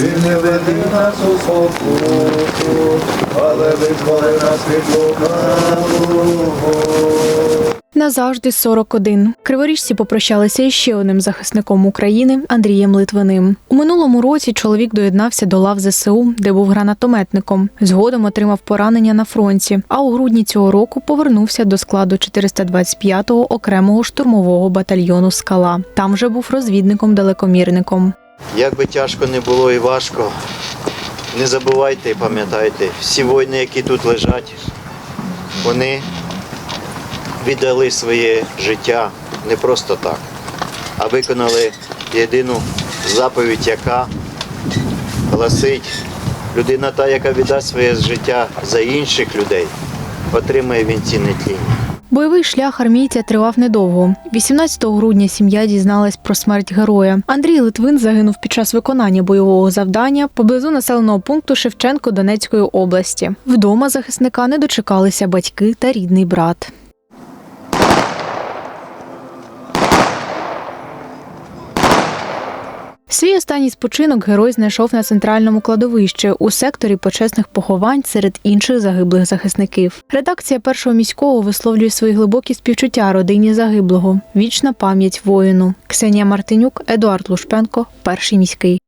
і не веди нас у спокусу, але визволи нас від лукавого. Назавжди 41. Криворіжці попрощалися із ще одним захисником України Андрієм Литвиним. У минулому році чоловік доєднався до лав ЗСУ, де був гранатометником. Згодом отримав поранення на фронті. А у грудні цього року повернувся до складу 425-го окремого штурмового батальйону Скала. Там вже був розвідником-далекомірником. Як би тяжко не було і важко, не забувайте і пам'ятайте, всі воїни, які тут лежать, вони віддали своє життя не просто так, а виконали єдину заповідь, яка гласить, людина та, яка віддасть своє життя за інших людей, отримає він цінне тління. Бойовий шлях армійця тривав недовго. 18 грудня сім'я дізналась про смерть героя. Андрій Литвин загинув під час виконання бойового завдання поблизу населеного пункту Шевченко Донецької області. Вдома захисника не дочекалися батьки та рідний брат. Свій останній спочинок герой знайшов на центральному кладовищі у секторі почесних поховань серед інших загиблих захисників. Редакція першого міського висловлює свої глибокі співчуття родині загиблого. Вічна пам'ять воїну. Ксенія Мартинюк, Едуард Лушпенко, перший міський.